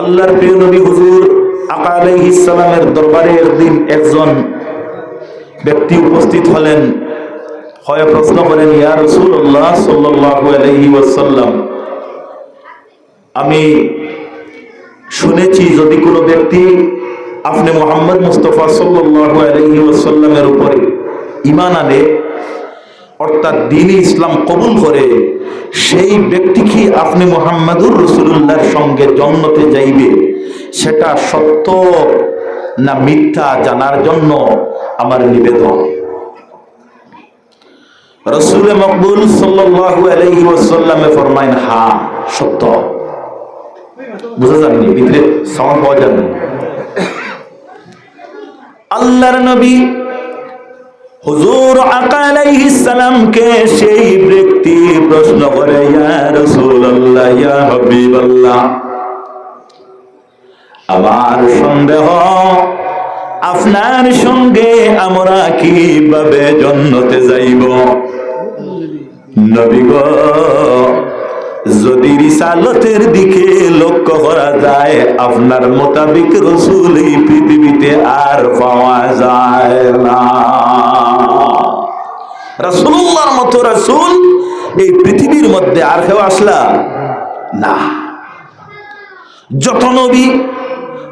আল্লাহর প্রিয় নবী হুজুর আলাইহিস সালামের দরবারে একদিন একজন ব্যক্তি উপস্থিত হলেন। হয় প্রশ্ন করেন, ইয়া রাসূলুল্লাহ সাল্লাল্লাহু ওয়াসাল্লাম, আমি শুনেছি যদি কোনো ব্যক্তি আপনি মোহাম্মদ মুস্তফা সাল্লাল্লাহু আলাইহি ওয়াসাল্লামের উপরে ঈমান আনে অর্থাৎ দিনই ইসলাম কবুল করে, সেই ব্যক্তি কি আপনি মোহাম্মদুর রসুল্লাহর সঙ্গে জন্মতে যাইবে, সেটা সত্য না মিথ্যা জানার জন্য আমার নিবেদন। রসুল মকবুল ওয়াসাল্লামে ফরমাইন হা, সত্য। বুঝা যাননি পাওয়া যায়নি। আল্লাহর নবী হুজুর আকালামকে সেই ব্যক্তি প্রশ্ন করে আমার সন্দেহ, আপনার সঙ্গে আমরা কীভাবে জন্মতে যাইব? নবী গো যদি রিসালতের দিকে লক্ষ্য করা যায়, আপনার মোতাবিক রসুল এই পৃথিবীতে আর পাওয়া যায় না। রাসূলুল্লাহর মতো রাসূল এই পৃথিবীর মধ্যে আর কেউ আসলা না। যত নবী,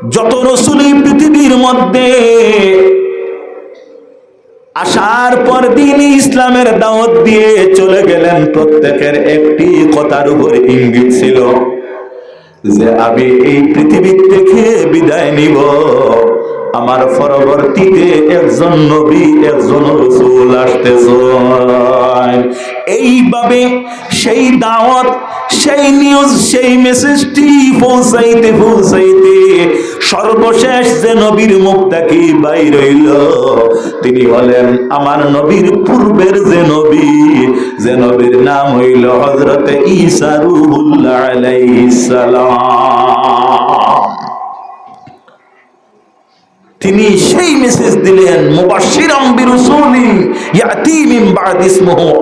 যত রসুল এই পৃথিবীর মধ্যে আসার পর দিন ইসলামের দাওয়াত দিয়ে চলে গেলেন প্রত্যেকের একটি কথার উপর ইঙ্গিত ছিল যে, আমি এই পৃথিবী থেকে বিদায় নিব। আমার পরবর্তীতে একজন নবী, একজন রসুল আসতেছ এইভাবে সেই দাওয়াত, সেই নিউজ, সেই মেসেজটি পৌঁছাইতে পৌঁছাইতে সর্বশেষ যে নবীর মুখ কি বাইর তিনি বলেন আমার নবীর পূর্বের যে নবী, যে নবীর নাম হইল হজরতে ঈসা রুহুল্লাহ আলাইহিস সালাম তিনি সেই মেসেজ দিলেন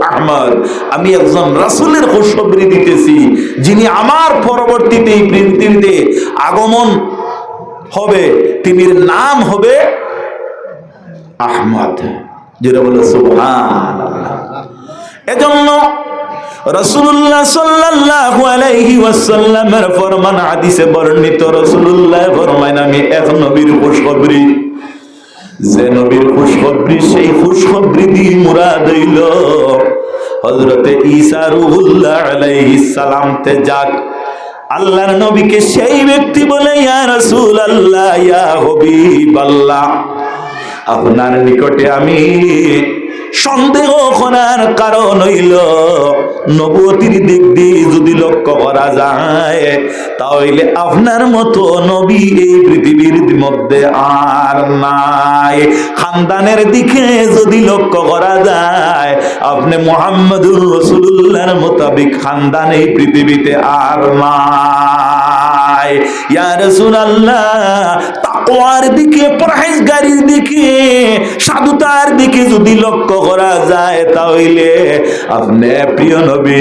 আহমদ। আমি একজন রাসূলের খুশখবরি দিতেছি, যিনি আমার পরবর্তীতে এই পৃথিবীতে আগমন হবে তিনির নাম হবে আহমদ। যেটা বলে সুবহানাল্লাহ। এজন্য রাসূলুল্লাহ সাল্লাল্লাহু আলাইহি ওয়াসাল্লামের ফরমান হাদিসে বর্ণিত, রাসূলুল্লাহ ফরমান আমি এক নবীর খুশখবরি, যে নবীর খুশখবরি সেই খুশখবরি দি মুরাদ হইল। হযরতে ঈসা রুহুল্লাহ আলাইহিস সালাম তে যাক, আল্লাহর নবীকে সেই ব্যক্তি বলে, ইয়া রাসূলুল্লাহ, ইয়া হাবিবাল্লাহ, আপনার নিকটে আমি সন্দেহ করার কারণ হইল, নবতির দিক দিয়ে যদি লক্ষ্য করা যায়, তাহলে আপনার মতো নবী এই পৃথিবীর মধ্যে আর নাই। খানদানের দিকে যদি লক্ষ্য করা যায়, আপনি মোহাম্মদুর রসুল্লাহর মোতাবিক খানদান এই পৃথিবীতে আর নাই। তাকওয়ার দিকে, পরহেজগারির দিকে, সাধুতার দিকে যদি লক্ষ্য করা যায় তাহলে আপনি প্রিয় নবী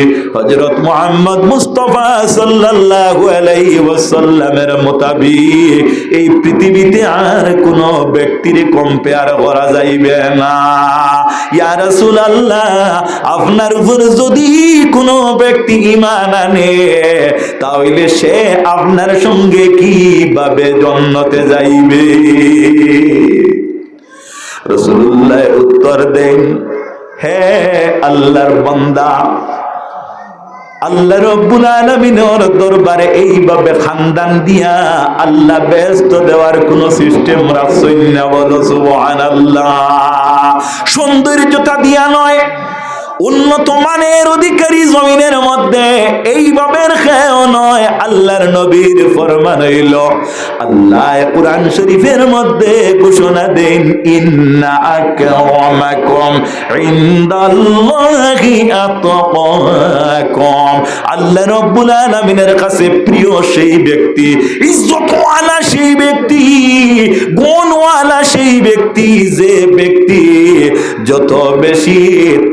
মোতাবিক এই পৃথিবীতে আর কোনো ব্যক্তির কম্পেয়ার করা যাইবে না। ইয়া রাসূলুল্লাহ, আপনার উপর যদি কোনো ব্যক্তি ঈমান আনে, তাহলে সে আপনার সঙ্গে কীভাবে জন্নতে যাইবে? রসুল্লাহ উত্তর দেন, হে আল্লাহর বান্দা, আল্লাহ রব্বুল আলামিনের দরবারে এইভাবে খানদান দিয়া আল্লাহ ব্যস্ত দেওয়ার কোন সিস্টেম রাখছেন না বলো সুবহানাল্লাহ। সৌন্দর্যতা দিয়া নয় উন্নত মানের অধিকারী জমিনের মধ্যে এইভাবে খেয়েও নয়, আল্লাহর নবীর ফরমান হইল। আল্লাহ কোরআন শরীফের মধ্যে ঘোষণা দেন, ইন্না আকরামাকুম ইনদাল্লাহি আতকাকুম আল্লাহ রব্বুল আলামিনের কাছে প্রিয় সেই ব্যক্তি, ইজ্জতওয়ালা সেই ব্যক্তি, গুণওয়ালা সেই ব্যক্তি, যে ব্যক্তি যত বেশি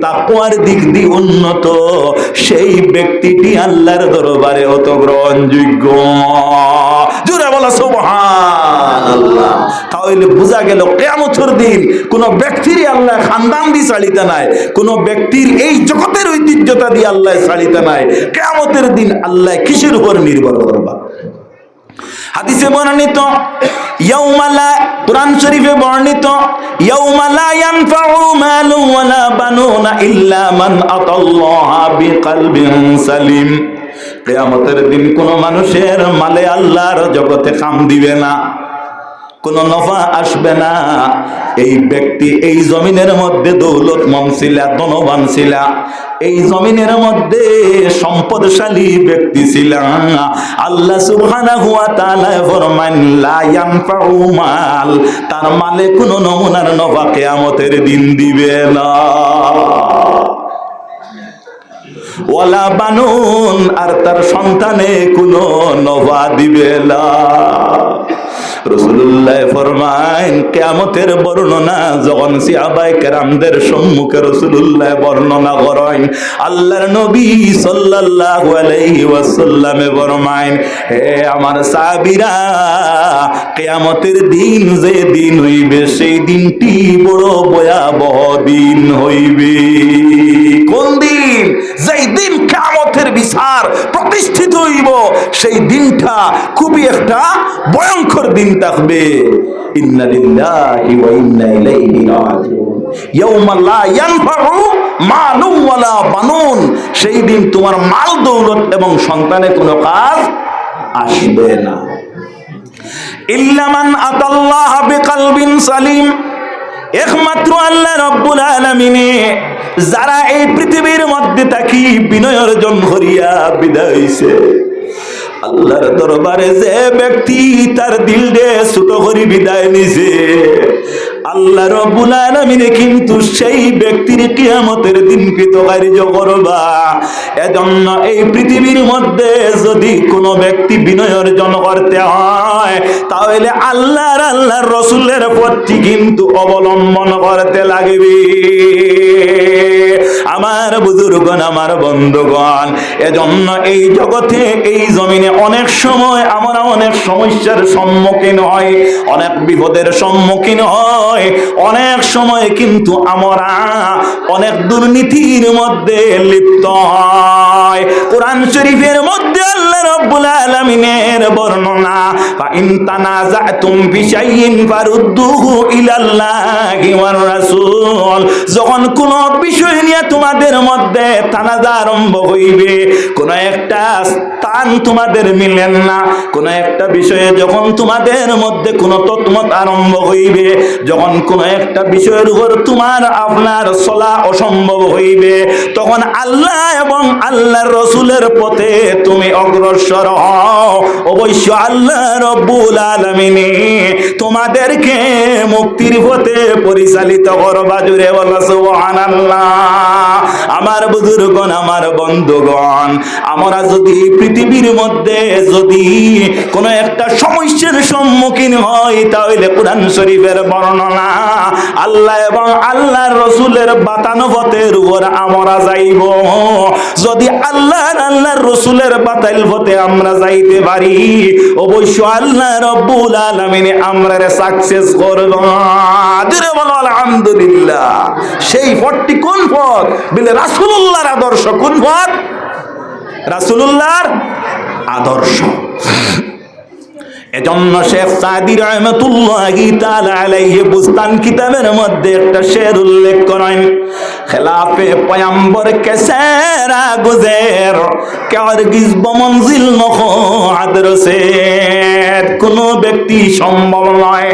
তাকওয়ার দিক দিয়ে উন্নত, সেই ব্যক্তিটি আল্লাহর দরবারে অত গ্রহণযোগ্য জোরে বলা, সুবহানাল্লাহ। তাহলে বোঝা গেল, কেয়ামতের দিন কোন ব্যক্তির আল্লাহ খানদান দিয়ে চালিতে নাই, কোন ব্যক্তির এই জগতের ঐতিহ্যতা দিয়ে আল্লাহ চালিতে নাই। কেয়ামতের দিন আল্লাহ কিসের উপর নির্ভর করবা? হাদিসে বর্ণিত ইয়াউমালা কোরআন শরীফে বর্ণিত ইয়াউমালা ইয়ানফাউ মালু ওয়ালা বানুনা ইল্লা মান আতাল্লাহা বিকলবিন সালিম। কিয়ামতের দিন কোন মানুষের মালে আল্লাহর জগতে কাম দিবে না। কোন নফা আসবে না। এই ব্যক্তি এই জমিনের মধ্যে দৌলত ছিলা ধনবান ছিলা। এই জমিনের মধ্যে সম্পদশালী ব্যক্তি ছিলাম আল্লাহ সুবহানাহু ওয়া তাআলা ফরমান লা ইয়ানফাউ মাল। তার মালে কোন নমুনার নফা কিয়ামতের দিন দিবে না। ওয়ালা বানুন, আর তার সন্তানে কোনো নভা দিবে না। রসুল্লাহ ফরমাইন, কেয়ামতের বর্ণনা যখন সিয়াবাই কেরামদের সম্মুখে রসুল্লাহ বর্ণনা করেন, আল্লাহর নবী সাল্লাল্লাহু আলাইহি ওয়াসাল্লামে ফরমাইন, হে আমার সাহাবীরা, কেয়ামতের দিন যে দিন হইবে, সেই দিনটি বড় ভয়াবহ দিন হইবে। কোন দিন? যেই দিন কেয়ামতের বিচার প্রতিষ্ঠিত হইব, সেই দিনটা খুবই একটা ভয়ঙ্কর দিন থাকবে। সেই দিন তোমার মাল, দৌলত এবং সন্তানের কোনো কাজ আসবে না। ইল্লামান আতাল্লাহ বিকলবিন সালিম। একমাত্র আল্লাহ রব্বুল আলামিনে, যারা এই পৃথিবীর মধ্যে থাকি বিনয় অর্জন করিয়া বিদায় হইছে। আল্লাহর দরবারে যে ব্যক্তি তার দিল দিয়ে ছোট করি বিদায় নিছে। আল্লাহ কিন্তু সেই ব্যক্তির দিন করবা। এজন্য এই পৃথিবীর মধ্যে যদি কোনো ব্যক্তি করতে হয়, তাহলে আল্লাহর আল্লাহর রসুলের পথটি কিন্তু অবলম্বন করতে লাগবে। আমার বুজুর্গণ, আমার বন্ধুগণ, এজন্য এই জগতে, এই জমিনে অনেক সময় আমরা অনেক সমস্যার সম্মুখীন হয় অনেক বিপদের সম্মুখীন হয়। অনেক সময় কিন্তু আমরা অনেক দুর্নীতির মধ্যে লিপ্ত হয়। কোরআন শরীফের মধ্যে আল্লাহ রব্বুল আলামিনের বর্ণনা ইন তানাজাতুম ফি শাইইন ফারুদ্দুহু ইলাল্লাহি ওয়ার রাসূল। যখন কোন বিষয় নিয়ে তোমাদের মধ্যে তানাজা আরম্ভ হইবে, কোন একটা স্থান তোমাদের মিলেন না। কোন একটা বিষয়ে যখন তোমাদের মধ্যে কোন তৎমত আরম্ভ হইবে যখন কোন একটা বিষয়ের উপর তোমার আপনার চলা অসম্ভব হইবে, তখন আল্লাহ এবং আল্লাহর রসুলের পথে তুমি অগ্রসর হও। অবশ্য আল্লাহ রব্বুল আলমিনী তোমাদেরকে মুক্তির পথে পরিচালিত করবা জুড়ে বলা আমার বুজুর্গণ, আমার বন্ধুগণ, আমরা যদি পৃথিবীর মধ্যে যদি কোনো একটা সমস্যার সম্মুখীন হয় তাহলে কোরআন শরীফের বর্ণনা। আল্লাহ এবং আল্লাহর রসুলের বাতানো পথের উপর আমরা যাইব। যদি আল্লাহর আল্লাহর রসুলের বাতাইল পথে আমরা যাইতে পারি, অবশ্য আল্লাহ রব্বুল আলমিনে আমরা সাকসেস করব। আলহামদুলিল্লাহ। সেই পথটি কোন পথ? বলে রাসুল্লাহর আদর্শ কোন পথ? রাসুলুল্লাহর আদর্শ। এজন্য শেখ সাদি রহমতুল্লাহি তাআলা আলাইহি বুস্তান কিতাবের মধ্যে একটা শের উল্লেখ করেন। খেলাফে পয়ম্বর কে সেরা গুজের কারগিজ বমনজিল নখ আদরসে কোন ব্যক্তি সম্ভব নয়।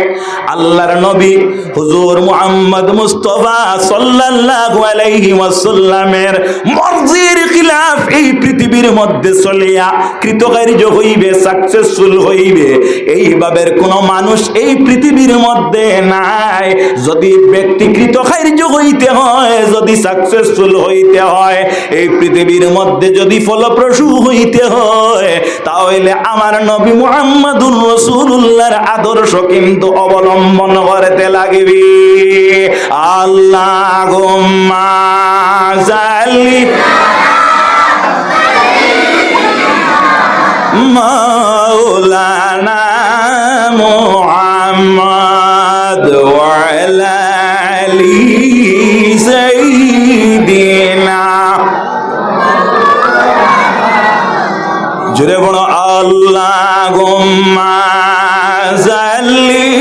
আল্লাহর নবী হুজুর মুহাম্মদ মুস্তাফা সাল্লাল্লাহু আলাইহি ওয়াসাল্লামের মর্জির খিলাফ এই পৃথিবীর মধ্যে চলিয়া কৃতকার্য হইবে সাকসেসফুল হইবে। এইভাবে কোন মানুষ এই পৃথিবীর মধ্যে নাই। যদি ব্যক্তি কৃতকার্য হইতে হয়, যদি সাকসেসফুল হইতে হয়, এই পৃথিবীর মধ্যে যদি ফলপ্রসূ হইতে হয়, তাহলে আমার নবী মুহাম্মদুর রসুল্লাহর আদর্শ কিন্তু অবলম্বন করতে লাগবি। আল্লাহ জালি مولانا محمد وعلى آله سيدنا جربنا اللهم صلِّ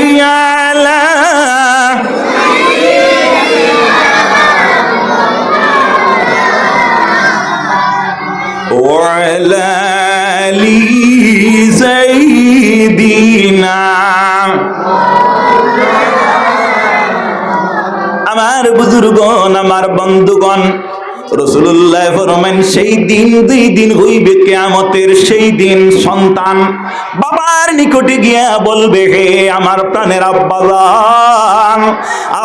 আমার বুজুর্গণ, আমার বন্ধুগণ রসুল্লাহ ফরমেন সেই দিন দুই দিন হইবে কেয়ামতের সেই দিন সন্তান। বাবার নিকটে গিয়া বলবে, হে আমার প্রাণের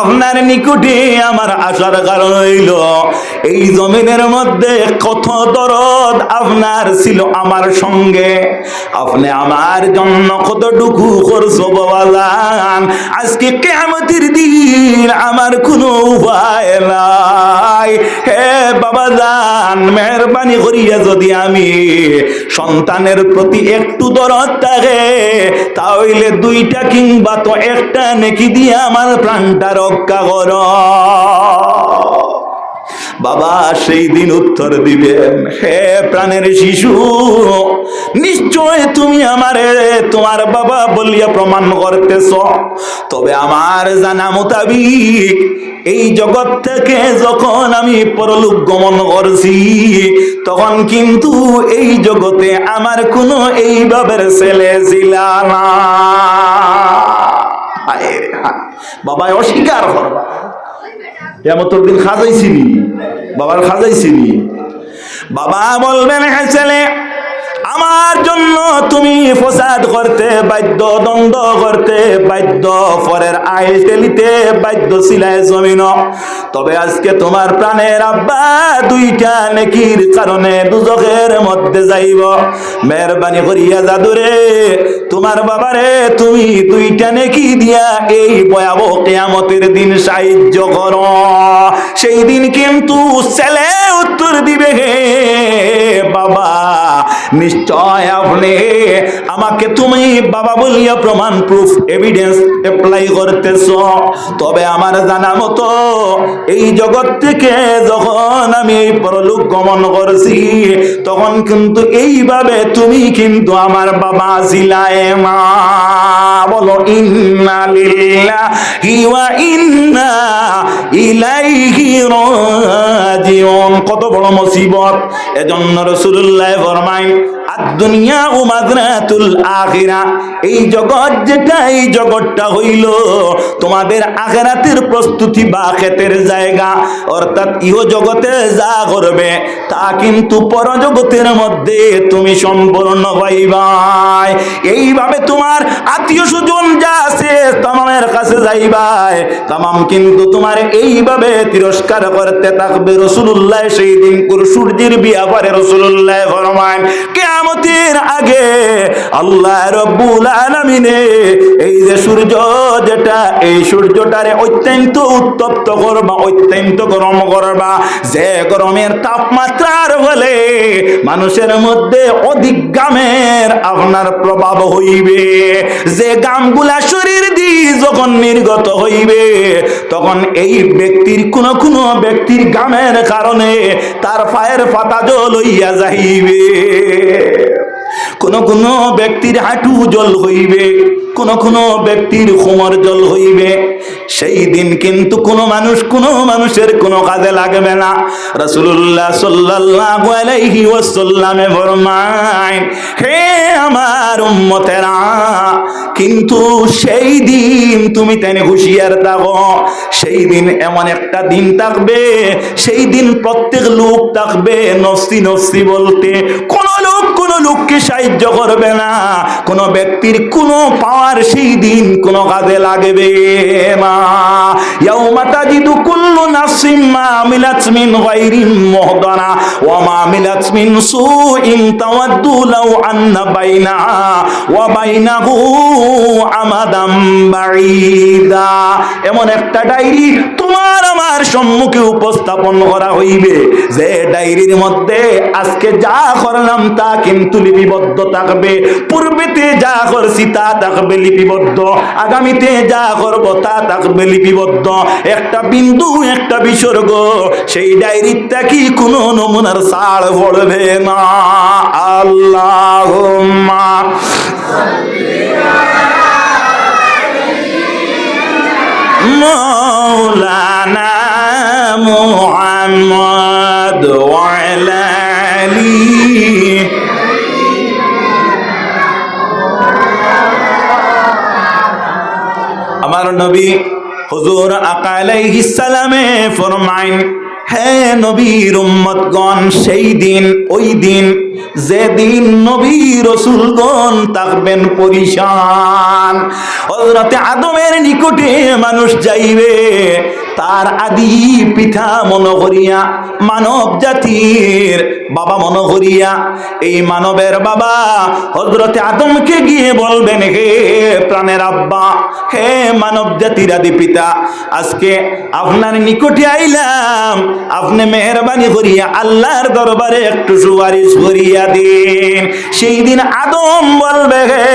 আপনার নিকটে আমার আসার কারণ হইল, এই জমিনের মধ্যে কত দরদ আপনার ছিল আমার সঙ্গে। আপনি আমার জন্য কতটুকু করছ বাবাজান আজকে কেয়ামতের দিন আমার কোনো উপায় নাই। হে বাবা জান, মেহরবানি করিয়া যদি আমি সন্তানের প্রতি একটু দরদ থাকে, তাহলে দুইটা কিংবা তো একটা নেকি দিয়ে আমার প্রাণটা রক্ষা কর। বাবা সেই দিন উত্তর দিবেন হে প্রাণের শিশু, নিশ্চয় তুমি আমারে, তোমার বাবা বলিয়া প্রমাণ করতেছ। তবে আমার জানা মোতাবিক এই জগৎ থেকে যখন আমি পরলোক গমন করছি, তখন কিন্তু এই জগতে আমার কোনো এইভাবে ছেলে ছিল না। বাবা অস্বীকার করবা। কেমতর দিন খাজাইছিনি বাবার খাজাইছিনি। বাবা বলবেন হ্যাঁ ছেলে আমার জন্য তুমি ফসাদ করতে, বাধ্য দ্বন্দ্ব করতে, বাধ্য পরের আয় টেলিতে বাধ্য ছিলায় জমিন। তবে আজকে তোমার প্রাণের আব্বা দুইটা নেকির কারণে দুজকের মধ্যে যাইব। মেহরবানি করিয়া জাদুরে, তোমার বাবারে তুমি দুইটা নেকি দিয়া এই ভয়াবহ কেয়ামতের দিন সাহায্য করো। সেই দিন কিন্তু ছেলে উত্তর দিবে হে নিশ্চয় আপনি আমাকে তুমি বাবা বলিয়া প্রমাণ প্রুফ এভিডেন্স অ্যাপ্লাই করতেছ। তবে আমার জানা মতো এই জগৎ থেকে যখন আমি এই পরলোক গমন করছি, তখন কিন্তু এইভাবে তুমি কিন্তু আমার বাবা জিলায় মা। বলো ইন্না লিল্লাহি ওয়া ইন্না ইলাইহি রাজিউন। কত বড় মুসিবত। এজন্য রাসূলুল্লাহ ফরমায় দুনিয়া ও মাদরাতুল আখিরা। এই জগৎ যেটা, এই জগৎটা হইল তোমাদের আখেরাতের প্রস্তুতি বা ক্ষেতের জায়গা। অর্থাৎ ইহ জগতে যা করবে তা কিন্তু পরজগতের মধ্যে তুমি সম্পূর্ণ পাইবাই। এইভাবে তোমার আত্মীয় স্বজন যা আছে, তামামের কাছে যাইবাই। তামাম কিন্তু তোমার এইভাবে তিরস্কার করতে থাকবে। রসুল্লাহ সেই দিন সূর্যের বিয়াপারে রসুল্লাহ ফরমান কেয়ামতের আগে আল্লাহ রব্বুল আলামিনে এই যে সূর্য যেটা, এই সূর্যটারে অত্যন্ত উত্তপ্ত করবা, অত্যন্ত গরম করবা। যে গরমের তাপমাত্রার বলে মানুষের মধ্যে অধিক গামের আপনার প্রভাব হইবে। যে গামগুলা শরীর যখন নির্গত হইবে, তখন এই ব্যক্তির কোন কোন ব্যক্তির গামের কারণে তার পায়ের পাতা জল হইয়া যাইবে। কোন কোন ব্যক্তির হাঁটু জল হইবে, কোন কোন ব্যক্তির কোমর জল হইবে। সেই দিন কিন্তু কোন মানুষ, কোন মানুষের কোনো কাজে লাগবে না। রাসূলুল্লাহ সাল্লাল্লাহু আলাইহি ফরমায়, হে আমার উম্মতেরা, কিন্তু সেই দিন তুমি তেনে হুঁশিয়ার থাকো। সেই দিন এমন একটা দিন থাকবে, সেই দিন প্রত্যেক লোক থাকবে নফসি নফসি বলতে লোককে সাহায্য করবে না। কোন ব্যক্তির কোন পাওয়ার সেই দিন কোন কাজে লাগবে না। মা মিন এমন একটা ডায়েরি তোমার আমার সম্মুখে উপস্থাপন করা হইবে। যে ডায়েরির মধ্যে আজকে যা করলাম তা কিন্তু লিপিবদ্ধ থাকবে পূর্বেতে যা করছি তা থাকবে লিপিবদ্ধ আগামীতে যা করব তা থাকবে লিপিবদ্ধ একটা বিন্দু একটা বিসর্গ সেই ডায়েরিটা কি কোনো নমুনার সার পড়বে না আল্লাহ مولانا محمد وعلى নবী হুজুর আকালাইহিস ফরমাইন, হে নবীর উম্মতগণ, সেই দিন, ওই দিন, যেদিন নবী রসুলগণ থাকবেন পরিশান। হজরতে আদমের নিকটে মানুষ যাইবে তার আদি পিতা মনে করিয়া মানব জাতির বাবা মনে করিয়া, এই মানবের বাবা হজরতে আদমকে গিয়ে বলবেন, হে প্রাণের আব্বা, হে মানব জাতির আদি পিতা, আজকে আপনার নিকটে আইলাম, আপনি মেহরবানি করিয়া আল্লাহর দরবারে একটু সুপারিশ করিয়া দিন। সেই দিন আদম বলবে, হে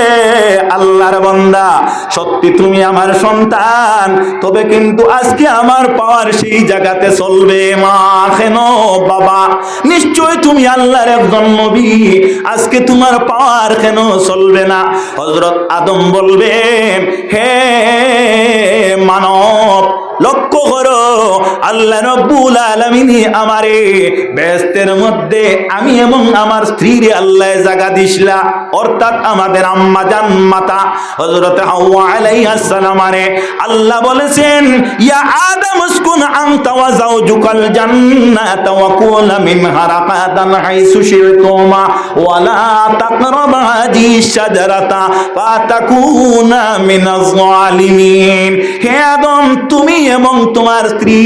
আল্লাহর বন্দা, সত্যি তুমি আমার সন্তান, তবে কিন্তু আজকে আমার পাওয়ার সেই জায়গাতে চলবে। মা কেন বাবা? নিশ্চয় তুমি আল্লাহর একজন নবী। আজকে তোমার পাওয়ার কেন চলবে না? হজরত আদম বলবে, হে মানব লক্ষ্য করো, আল্লাহ রব্বুল আলামিনী আমারে ব্যস্তের মধ্যে আমি এবং আমার স্ত্রীর আল্লাহ জায়গা দিসলা। অর্থাৎ আমাদের আম্মা জান মাতা হযরত হাওয়া আলাইহিস সালামারে আল্লাহ বলেছেন, ইয়া আদম উসকুন আনতা ওয়া যাওজুকাল জান্নাতা ওয়া কুলা মিনহা রাগাদান হাইসু শিরতুমা ওয়া লা তাকরাবা হাদিস শাজারাতা ফাতাকুনা মিনাজ জালিমিন হে আদম, তুমি এবং তোমার স্ত্রী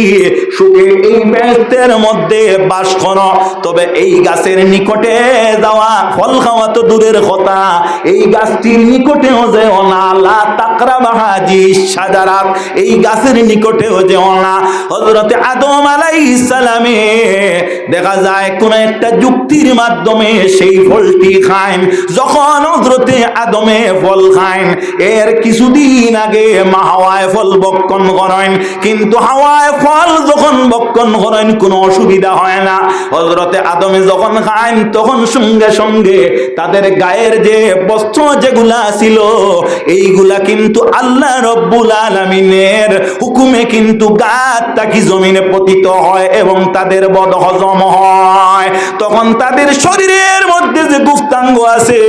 সুখে এই ব্যস্তের মধ্যে বাস করো। তবে এই গাছের নিকটে যাওয়া ফল খাওয়া তো দূরের কথা। এই গাছটির নিকটেও যে অনালা তাকরা বাহাজি সাজারাত। এই গাছের নিকটেও যে অনা হজরতে আদম আলাই সালামে দেখা যায়, কোন একটা যুক্তির মাধ্যমে সেই ফলটি খাইন যখন হজরতে আদমে ফল খাইন এর কিছুদিন আগে মা হাওয়ায় ফল বক্ষণ করেন। কিন্তু হাওয়ায় ফল যখন বক্ষণ করেন, কোনো অসুবিধা হয় না। হজরতে আদমে যখন খান তখন সঙ্গে সঙ্গে তাদের গায়ের যে বস্ত্র যেগুলা ছিল, এইগুলা কিন্তু আল্লাহ রব্বুল আলমিনের হুকুমে কিন্তু গাত তাকি জমিনে পতিত হয় এবং তাদের বদ হজম হয়। তখন তাদের শরীরের মধ্যে যে গুপ্তাঙ্গ আছে,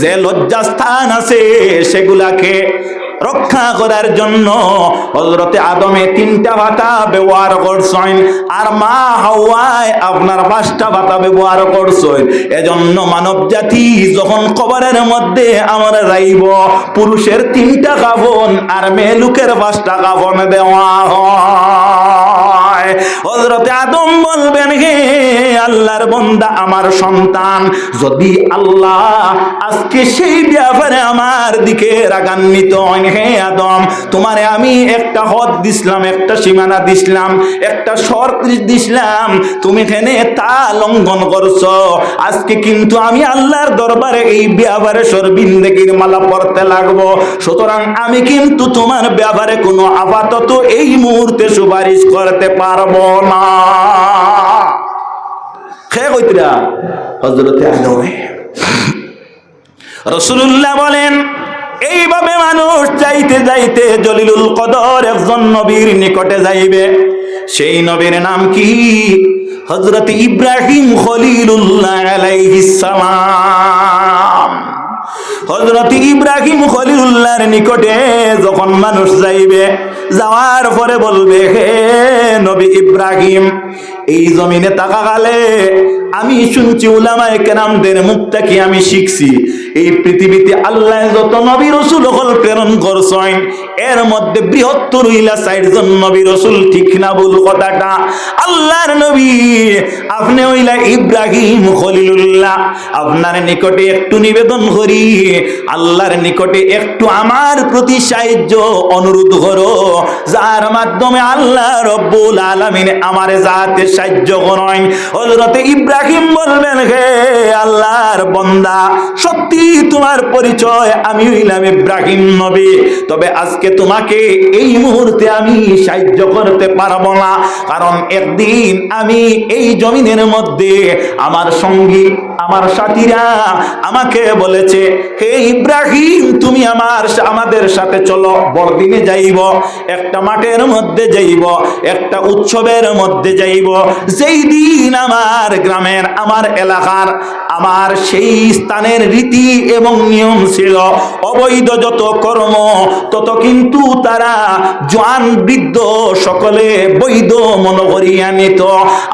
যে লজ্জাস্থান আছে, সেগুলাকে রক্ষা করার জন্য হজরতে আদমে তিনটা ভাতা ব্যবহার করছেন আর মা হাওয়ায় আপনার পাঁচটা ভাতা ব্যবহার করছেন। এজন্য মানব জাতি যখন কবরের মধ্যে আমার রাইব পুরুষের তিনটা কাবন আর মেয়ে লোকের পাঁচটা কাবন দেওয়া হয়। হজরতে আদম বলবেন, হে আল্লাহর বন্দা, আমার সন্তান, যদি আল্লাহ আজকে সেই ব্যাপারে আমার দিকে রাগান্বিত হন, হে আদম, তোমারে আমি একটা হদ দিছিলাম, একটা সীমানা দিছিলাম, একটা শর্ত দিছিলাম, তুমি এখানে তা লঙ্ঘন করছ। আজকে কিন্তু আমি আল্লাহর দরবারে এই ব্যাপারে সরবিন্দেগির মালা পড়তে লাগবো। সুতরাং আমি কিন্তু তোমার ব্যাপারে কোনো আপাতত এই মুহূর্তে সুপারিশ করতে পারব না। হজরতে আদমে। রসুল্লাহ বলেন, এইভাবে মানুষ যাইতে যাইতে জলিলুল কদর একজন নবীর নিকটে যাইবে। সেই নবীর নাম কি? হজরত ইব্রাহিম খলিলুল্লাহ আলাইহিস সালাম। হজরত ইব্রাহিম খলিলুল্লাহর নিকটে যখন মানুষ যাইবে, যাওয়ার পরে বলবে, হে নবী ইব্রাহিম, এই জমিনে তাকা গালে আমি শুনছি উলামায়ে কেরামদের মুখ থেকে আমি শিখছি। এই পৃথিবীতে আল্লাহ যত নবী রসুল হল প্রেরণ করছেন, এর মধ্যে বৃহত্তর হইলা ষাট জন নবী রসুল, ঠিক না বল কথাটা? আল্লাহর নবী, আপনি হইলা ইব্রাহিম খলিলুল্লাহ, আপনার নিকটে একটু নিবেদন করি, আল্লাহর নিকটে একটু আমার প্রতি সাহায্য, অনুরোধ করো, যার মাধ্যমে আল্লাহ রব্বুল আলামিন আমারে যাতে সাহায্য করেন। হযরতে ইব্রাহিম বলবেন, হে আল্লাহর বান্দা, সত্যি তোমার পরিচয় আমি হইলাম ইব্রাহিম নবী, তবে আজকে তোমাকে এই মুহূর্তে আমি সাহায্য করতে পারব না। কারণ একদিন আমি এই জমিনের মধ্যে আমার সঙ্গী, আমার সাথীরা আমাকে বলেছে, হে ইব্রাহিম, তুমি আমার আমাদের সাথে চলো, বড়দিনে যাইব, একটা মাঠের মধ্যে যাইব, একটা উৎসবের মধ্যে যাইব। যেই দিন আমার গ্রামের, আমার এলাকার, আমার সেই স্থানের রীতি এবং নিয়ম ছিল অবৈধ যত কর্ম, তত কিন্তু তারা জোয়ান, বৃদ্ধ, সকলে বৈধ মনে নিত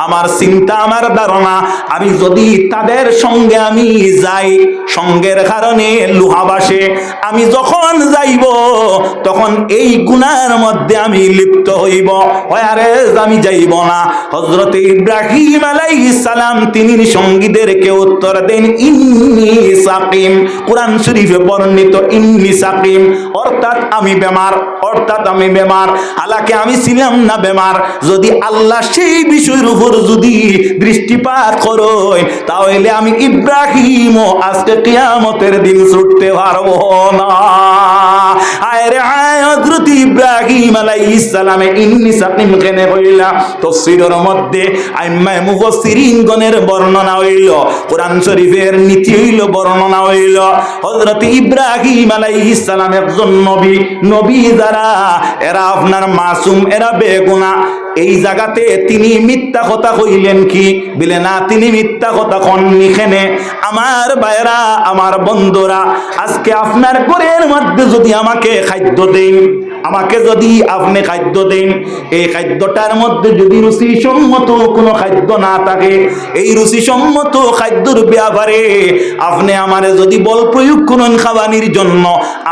আমার চিন্তা, আমার ধারণা, আমি যদি তাদের সঙ্গে আমি যাই, সঙ্গের কারণে লোহাবাসে আমি যখন যাইব, তখন এই গুনার মধ্যে আমি লিপ্ত হইব। হয় আরে, আমি যাইব না। হজরত ইব্রাহিম আলাইহিস সালাম, তিনি সঙ্গীদেরকে উত্তর দেন, ইন্নি সাকিম। কোরআন শরীফে বর্ণিত ইন্নি সাকিম অর্থাৎ আমি বেমার, অর্থাৎ আমি বেমার। হালাকে আমি ছিলাম না বেমার। যদি আল্লাহ সেই বিষয়ের উপর যদি দৃষ্টিপাত করো তাহলে আমি ইব্রাহিম আজকে কিয়ামতের দিন ছুটতে পারব না। আয় রে হযরত ইব্রাহিম আলাইহিস সালামে ইন্নি সাকিম কেনে হইলা? তাফসীরের মধ্যে আইম্মায়ে মুফাসসিরিন গণের বর্ণনা হইল, কোরআন শরীফের নীতি হইল, বর্ণনা হইল। হযরত ইব্রাহিম আলাইহিস সালাম একজন নবী নবী যারা, এরা আপনার মাসুম, এরা বেগুনা। এই জায়গাতে তিনি মিথ্যা কথা কইলেন কি? বলে, না, তিনি মিথ্যা কথা কননি খেনে আমার ভাইরা আমার বন্ধুরা, আজকে আপনার ঘরের মধ্যে যদি আমাকে খাদ্য দেন আমাকে যদি আপনি খাদ্য দেন, এই খাদ্যটার মধ্যে যদি রুচি সম্মত কোনো খাদ্য না থাকে, এই রুচি সম্মত খাদ্যর ব্যাপারে আপনি আমার যদি বল প্রয়োগ করুন খাওয়ানির জন্য,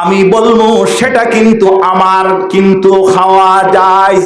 আমি বলব সেটা কিন্তু আমার কিন্তু খাওয়া যায়।